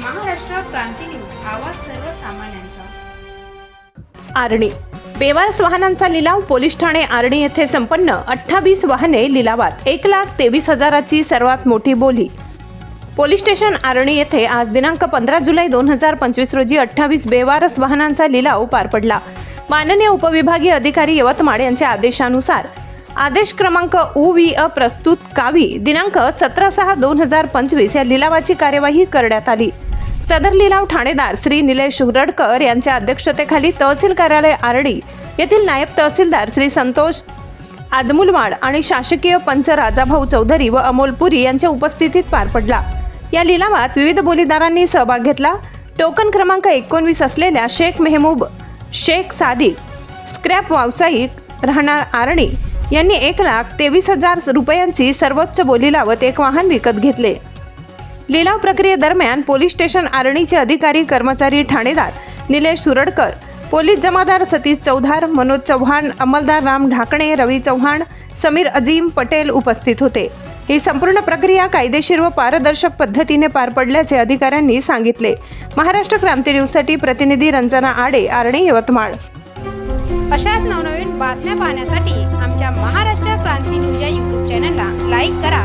क्रांती news. आवाज सर्वसामान्यांचा. आरणी. बेवारस वाहनांचा लिलाव पोलीस ठाणे आरणी येथे संपन्न. अठ्ठावीस वाहने लिलावात. एक लाख तेवीस हजाराची सर्वात मोठी बोली. पोलीस स्टेशन आरणी येथे आज दिनांक पंधरा जुलै दोन हजार पंचवीस रोजी अठ्ठावीस बेवारस वाहनांचा लिलाव पार पडला. माननीय उपविभागीय अधिकारी यवतमाळ यांच्या आदेशानुसार आदेश क्रमांक उ व्ही अ प्रस्तुत कावी दिनांक सतरा सहा दोन हजार पंचवीस या लिलावाची कार्यवाही करण्यात आली. सदर लिलाव ठाणेदार श्री निलेश हुरडकर यांच्या अध्यक्षतेखाली तहसील कार्यालय आरडी येथील नायब तहसीलदार श्री संतोष आदमुलवाड आणि शासकीय पंच राजाभाऊ चौधरी व अमोल पुरी यांच्या उपस्थितीत पार पडला. या लिलावात विविध बोलीदारांनी सहभाग घेतला. टोकन क्रमांक एकोणवीस असलेल्या शेख मेहमूब शेख सादिक स्क्रॅप व्यावसायिक राहणार आरणी यांनी एक लाख तेवीस हजार रुपयांची सर्वोच्च बोली लावत एक वाहन विकत घेतले. लिलाव प्रक्रियेदरम्यान पोलीस स्टेशन आरणीचे अधिकारी कर्मचारी ठाणेदार निलेश सुरडकर पोलीस जमादार सतीश चौधार मनोज चव्हाण अंमलदार राम ढाकणे रवी चव्हाण समीर अजीम पटेल उपस्थित होते. ही संपूर्ण प्रक्रिया कायदेशीर व पारदर्शक पद्धतीने पार पडल्याचे अधिकाऱ्यांनी सांगितले. महाराष्ट्र क्रांती न्यूजसाठी प्रतिनिधी रंजना आडे आरणी यवतमाळ. अशाच नवनवीन बातम्या पाहण्यासाठी आमच्या महाराष्ट्र क्रांती न्यूज या यूट्यूब चॅनलला लाईक करा.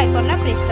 सबस्क्राईब करा आणि